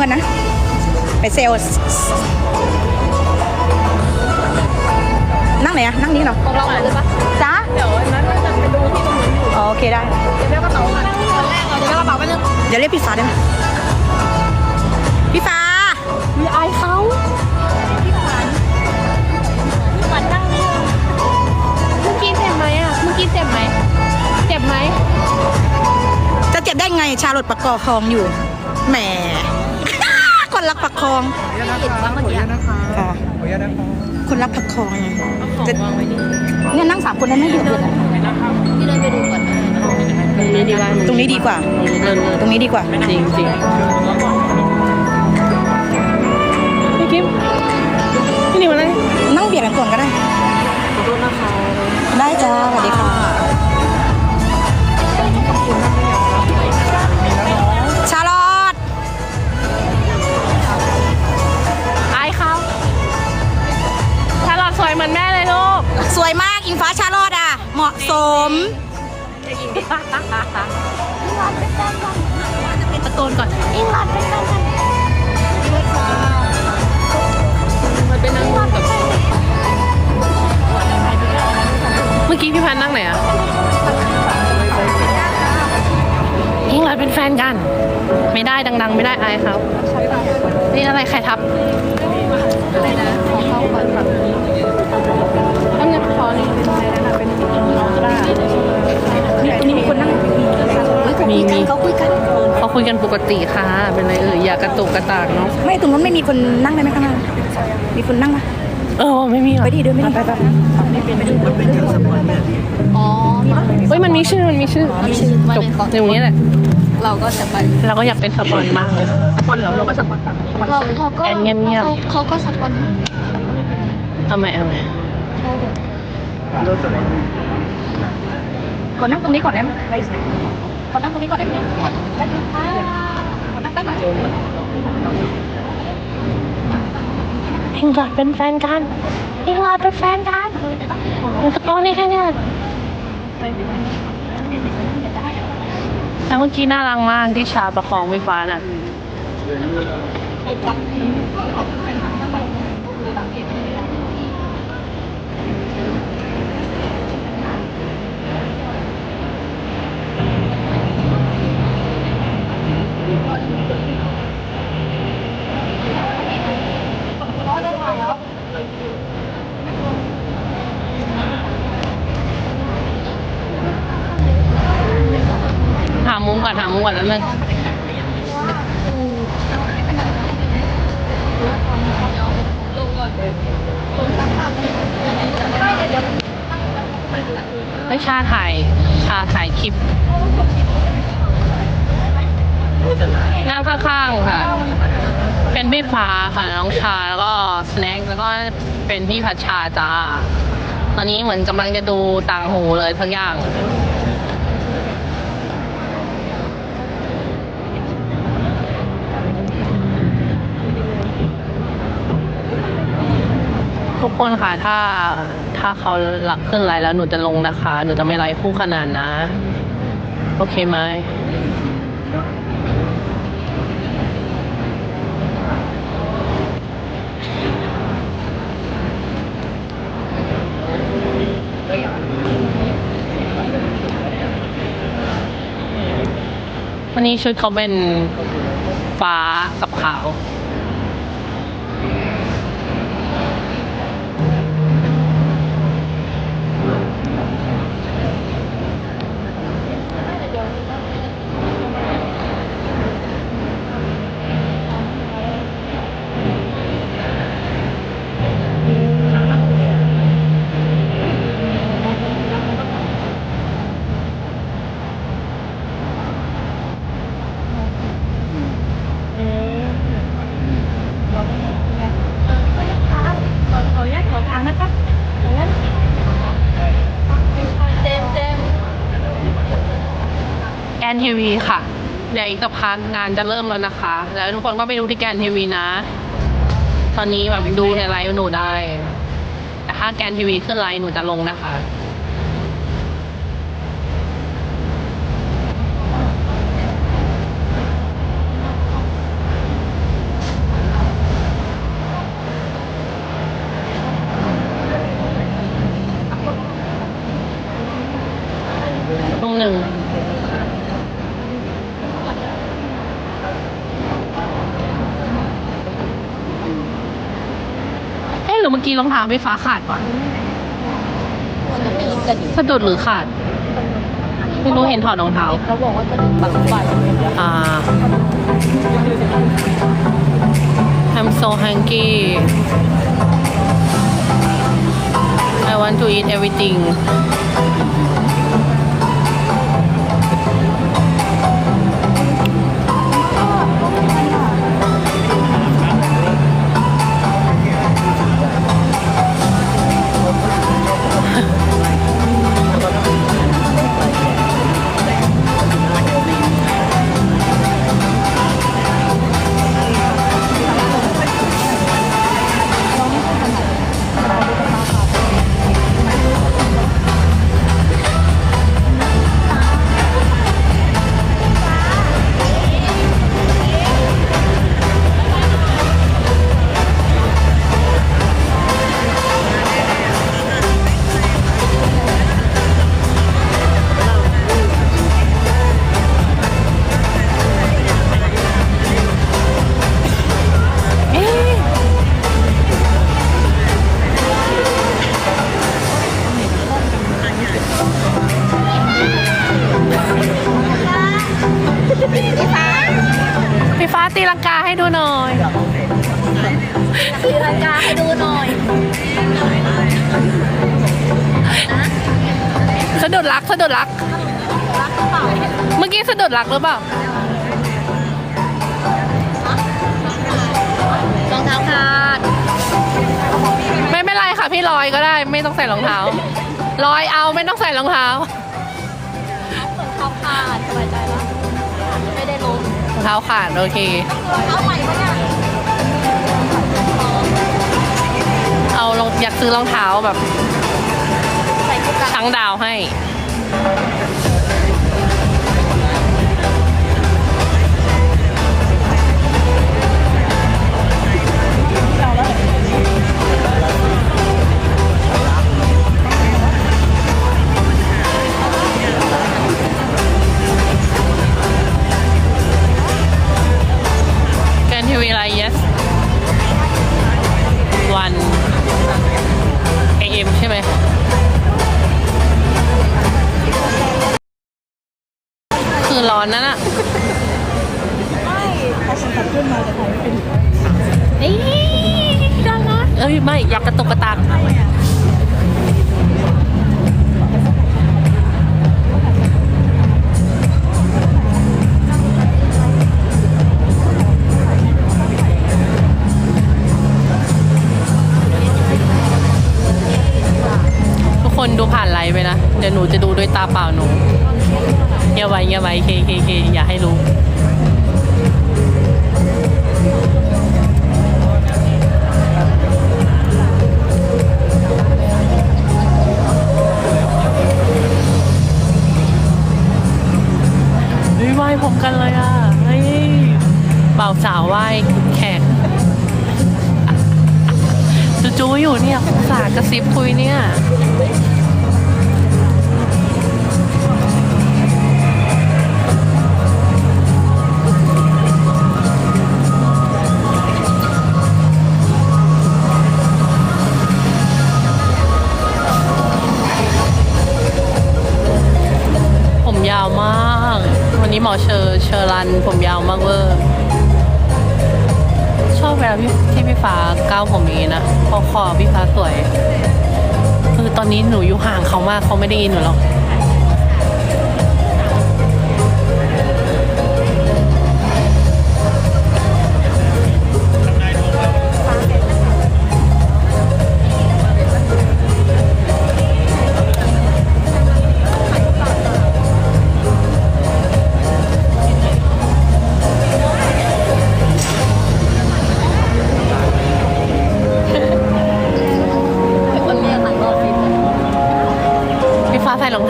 กันนะ ไปเซลล์นั่งไหนอะนั่งนี้เหรอของเราหมดเลยปะจ้าเดี๋ยววันนั้นเราจะไปดูที่ตรงนู้นอยู่อ๋อโอเคได้ เดี๋ยวแม่กระเป๋าก่อนคนแรกเราจะกระเป๋าไปนึงเดี๋ยวเรียกพี่ฟ้าได้ไหมพี่ฟ้ามีอายเขาพี่ขวัญพี่ขวัญนั่งนี่เมื่อกี้เจ็บไหมอะเมื่อกี้เจ็บไหมเจ็บไหมจะเจ็บได้ไงชาลดประกอคองอยู่แหม คนรักประคองเห็นว่าเมื่อกี้ค่ะขออนุญาตนะครับคนรักประคองไงของจะวางไว้นี่เนี่ยนั่งสามคนได้ไหมเดือดเดือดอะพี่เดินไปดูก่อนตรงนี้ดีกว่าตรงนี้ดีกว่าเดินตรงนี้ดีกว่าจริงจริงพี่กิ๊ฟพี่นิวอะไรนั่งเบียดกันก่อนก็ได้ขอโทษนะคะได้จ้าสวัสดีค่ะ วยเหมือนแม่เลยลูก สวยมากอิงฟ้าชาลอตอะ เหมาะสมตะโกนก่อนอิงหลัดเป็นกันมันเป็นนั่งกับเมื่อกี้พี่พันธ์นั่งไหนอะ ดเป็นแฟนกัน ไม่ได้ดัง ๆ ไม่ได้อายเขานี่อะไรใครทับอะไรนะขอเข้าก่อนแบบอันนี้ขอนี่เป็นอะไรนะเป็นน้องกล้านี่นี่มีคนนั่งมีมีเขาคุยกันเขาคุยกันปกติค่ะ เป็นไรเอ่ยอย่ากระตุกกระตากเนาะไม่ตรงนั้นไม่มีคนนั่งได้ไหมข้างหน้ามีคนนั่งไหมเออไม่มีหรอไปดิเดินไม่ดีไปไปอ๋อเฮ้ยมันมีชื่อมันมีชื่อจบตรงนี้แหละ เราก็จะไปเราก็อยากเป็นสปอนบ้างเลยคนเหรอเราก็สปอร์ตเราเขาก็แอนเงียบขาเขาก็สปอนๆเอาไหมเอาไหมขอนั่งตรงนี้ก่อนได้ไหมขอนั่งตรงนี้ก่อนได้ไหมขอนั่งตั้งหน่อยอิงหลอดเป็นแฟนกันอิงหลอดเป็นแฟนกันตะโกนนี่แค่เนี้ย แล้วเมื่อกี้น่ารักมากที่ชาประคองไฟฟ้าน่ะ มุมก่อนหามุมก่อนแล้วนึงไม่ชาถ่ายชาถ่ายคลิปนั่งข้างๆค่ะ เป็นพี่ฟ้าค่ะน้องชาแล้วก็สแน็คแล้วก็เป็นพี่พัชชาจ้า ตอนนี้เหมือนกำลังจะดูต่างหูเลยทั้งอย่าง คนค่ะถ้าถ้าเขาหลักขึ้นไลน์แล้วหนูจะลงนะคะ หนูจะไม่ไลฟ์คู่ขนาดนะ โอเคไหมวันนี้ชุดเขาเป็นฟ้ากับขาว แกน ทีวีค่ะเดี๋ยวอีกสักพักงานจะเริ่มแล้วนะคะ แล้วทุกคนก็ไปดูที่แกนทีวีนะ ตอนนี้แบบดูในไลฟ์หนูได้ แต่ถ้าแกนทีวีขึ้นไลฟ์หนูจะลงนะคะ กี้รองเท้าพี่ฟ้าขาดก่อนสะดุดหรือขาดไม่รู้เห็นถอดรองเท้าเขาบอกว่าจะดึงบังไฟอ่า I'm so hungry I want to eat everything ให้ดูหน่อยตีลังกาให้ดูหน่อยสะดุดรักสะดุดรัก เมื่อกี้สะดุดรักหรือเปล่ารองเท้าขาดไม่เป็นไรค่ะพี่ลอยก็ได้ ไม่ต้องใส่รองเท้าลอยเอาไม่ต้องใส่รองเท้า ล้มรองเท้าขาดโอเครองเท้าใหม่ปะเนี่ยเอาลองอยากซื้อรองเท้าแบบใส่คู่กันช้างดาวให้ ผ่านไลฟ์ไปนะ เดี๋ยวหนูจะดูด้วยตาเปล่าหนูเงียบไว้เงียบไว้เคเคเคอย่าให้รู้เฮ้ไหว้ผมกันเลยอะ เฮ้ยบ่าสาวไหว้แขกจูๆอยู่เนี่ยสาห์กระซิบคุยเนี่ย หมอเชอร์เชอรันผมยาวมากเวอร์ ชอบเวลาพี่ที่พี่ฟ้าก้าวผมนี้นะเพอคอพี่ฟ้าสวย คือตอนนี้หนูอยู่ห่างเขามากเขาไม่ได้ยินหนูหรอก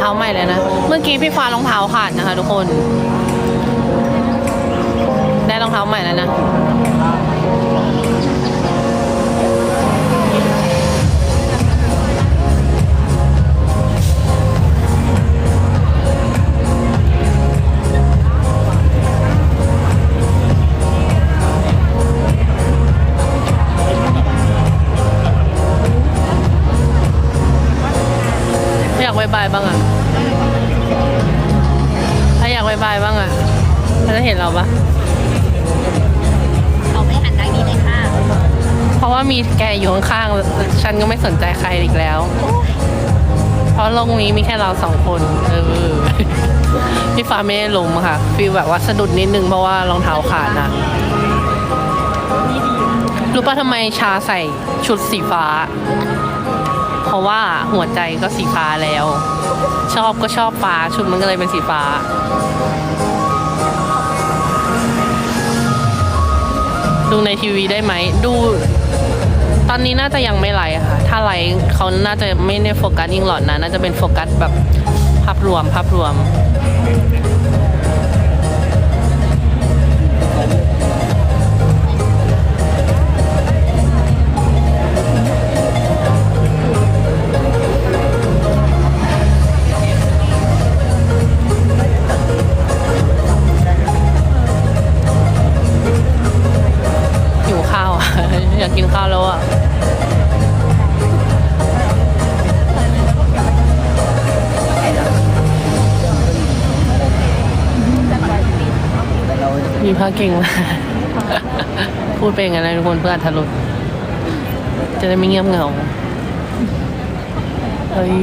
เท้าใหม่เลยนะ เมื่อกี้พี่ฟ้ารองเท้าขาดนะคะ ทุกคน ได้รองเท้าใหม่แล้วนะ อยู่ข้างๆ ฉันก็ไม่สนใจใครอีกแล้ว เพราะโลกนี้มีแค่เราสองคน เออ พี่ฟ้าไม่ได้ลงค่ะ ฟีลแบบว่าสะดุดนิดนึงเพราะว่ารองเท้าขาดนะ รู้ป่ะทำไมชาใส่ชุดสีฟ้า เพราะว่าหัวใจก็สีฟ้าแล้ว ชอบก็ชอบฟ้า ชุดมันก็เลยเป็นสีฟ้าดูในทีวีได้ไหม ดู ตอนนี้น่าจะยังไม่ไลฟ์ค่ะ ถ้าไลฟ์เขาน่าจะไม่ได้โฟกัสยิงหลอดนะ น่าจะเป็นโฟกัสแบบภาพรวมภาพรวม หิวข้าวอะ อยากกินข้าวแล้วอะ มีพระเก่งมากพูดเป็นอะไรทุกคนเพื่ออัธรสจะได้ไม่เงียบเหงาเฮ้ย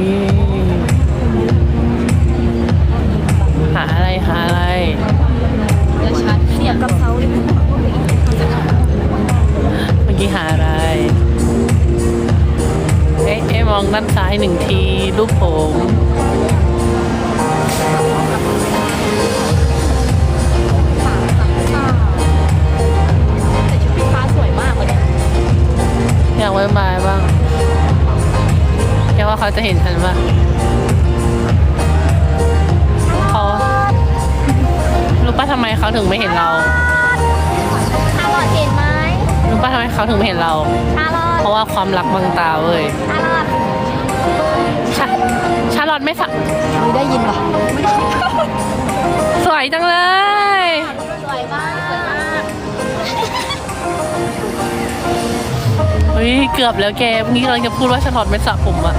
เกือบแล้วแกเมื่อกี้กำลังจะพูดว่าชาลอดไม่สระผมอะ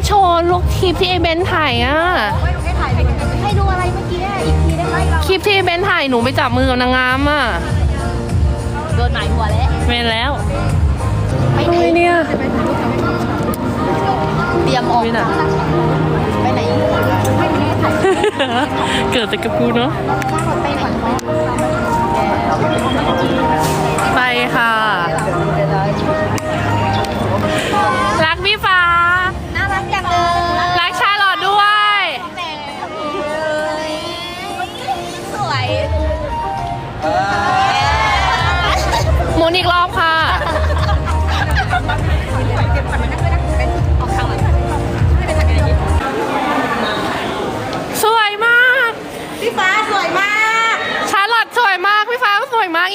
มื่อกี้มันโชว์ลูกคลิปที่ไอเบนถ่ายอะให้ดูอะไรเมื่อกี้อะอีกทีได้ไหมเราคลิปที่ไอเบนถ่ายหนูไปจับมือกับนางงามอะ โดนหมายหัวแล้วเป็นแล้วไปไหนทำไมเนี่ยเตรียมออกไม่น่ะไปไหนเกิดแต่กับกูเนาะไปไหนไปค่ะ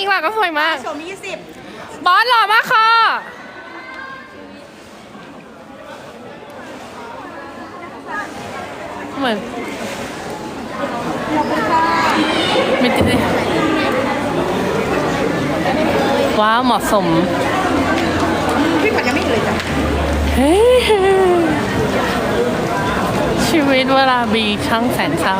ก็สวยมากอิงหลักก็สวยมาก โฉมยี่สิบบอสหล่อมากค่ะเหมือนไม่ติดเลยว้าวเหมาะสม พี่ขวัญยังไม่เลยจ้ะเฮ้ยชีวิตเวลาบีช่างแสนเศร้า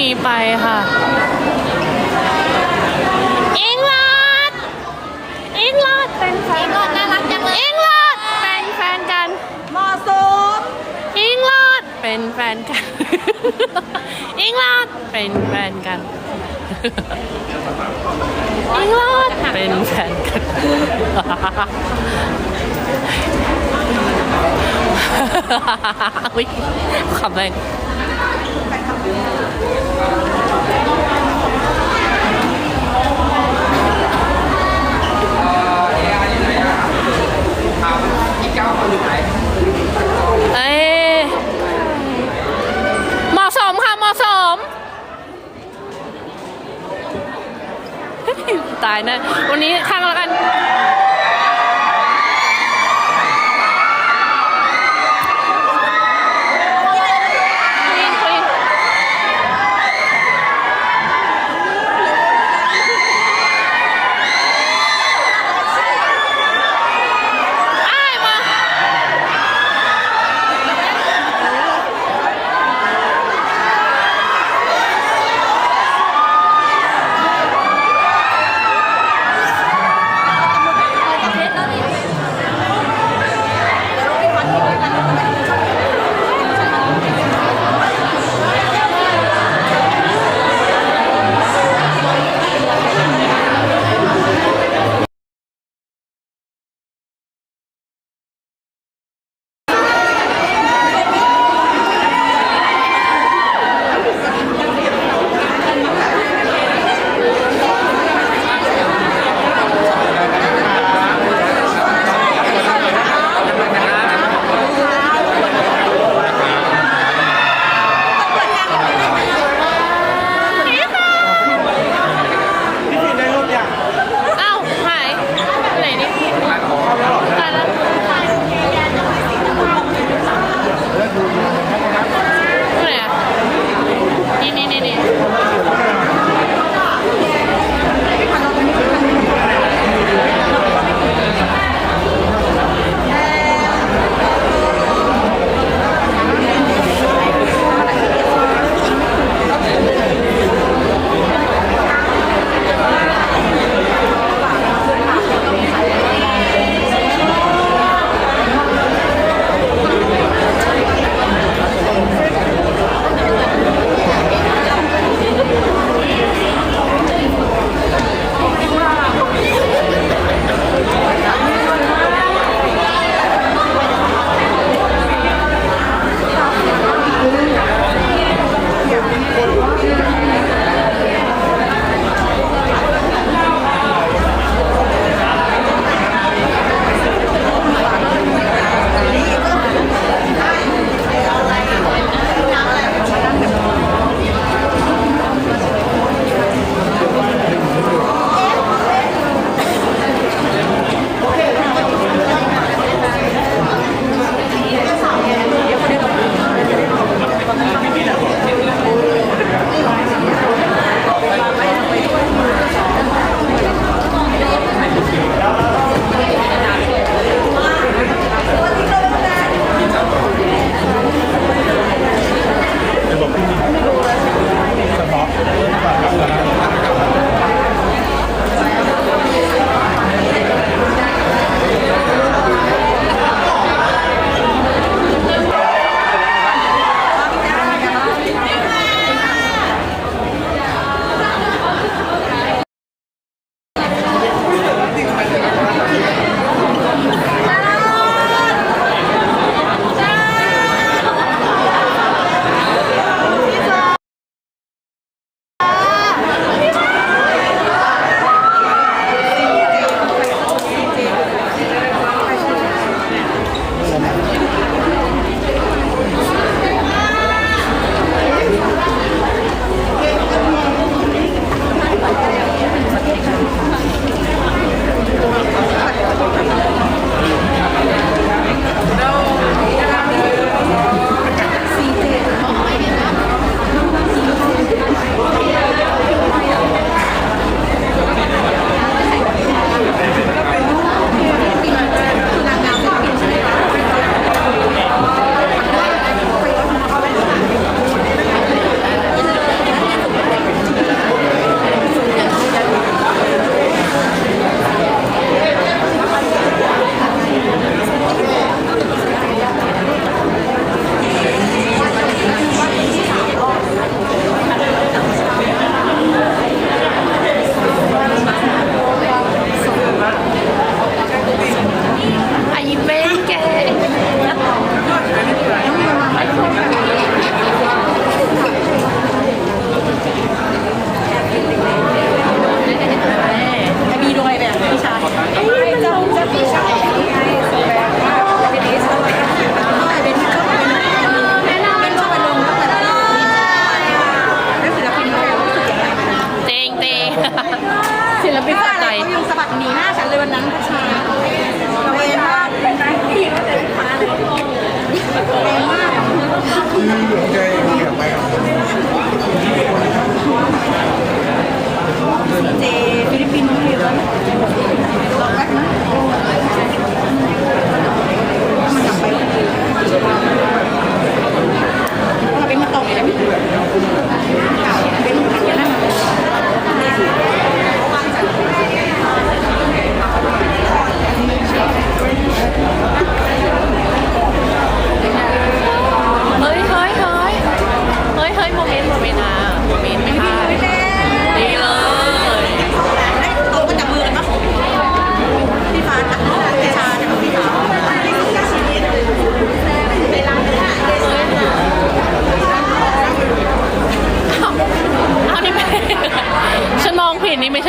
นี้ไปค่ะอิงลอดอิงลอดเป็นแฟนอิงลอดน่ารักจังเลยอิงลอดเป็นแฟนกันเหมาะสมอิงลอดเป็นแฟนกันอิงลอดเป็นแฟนกันอิงลอดเป็นแฟนกันอุ๊ยขำแรง เอ้ยเหมาะสมค่ะ เหมาะสม ตายแนะ วันนี้ข้างล้วกัน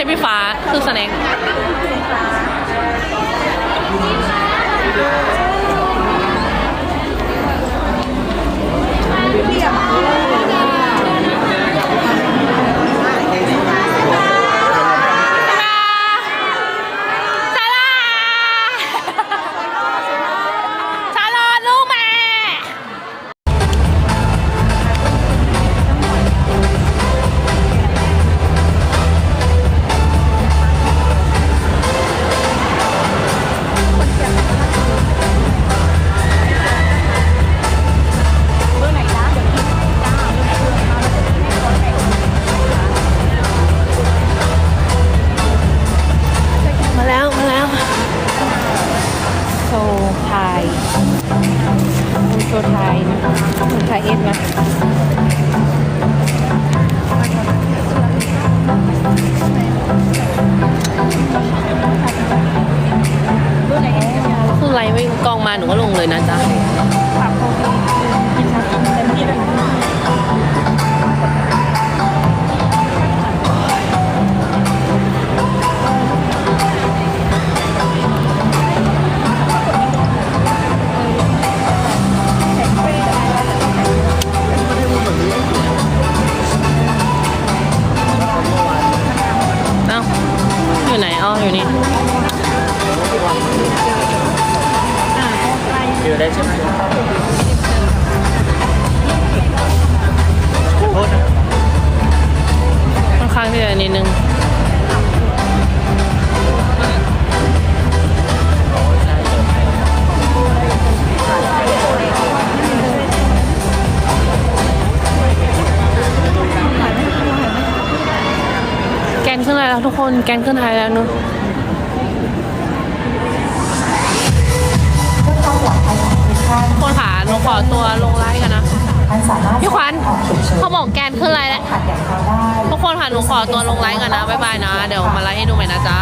ใช่พี่ฟ้าคือสแน็ค ค้างที่จะนิดนึงแกงขึ้นไรแล้วทุกคน แกงขึ้นไทยแล้วเนอะ ของแกนคืออะไรน์ล้ทุกคนค่ะหนูขอตัวลงไลน์ก่อนนะ บ๊ายบายนะ เดี๋ยวมาไลน์ให้ดูใหม่นะจ๊ะ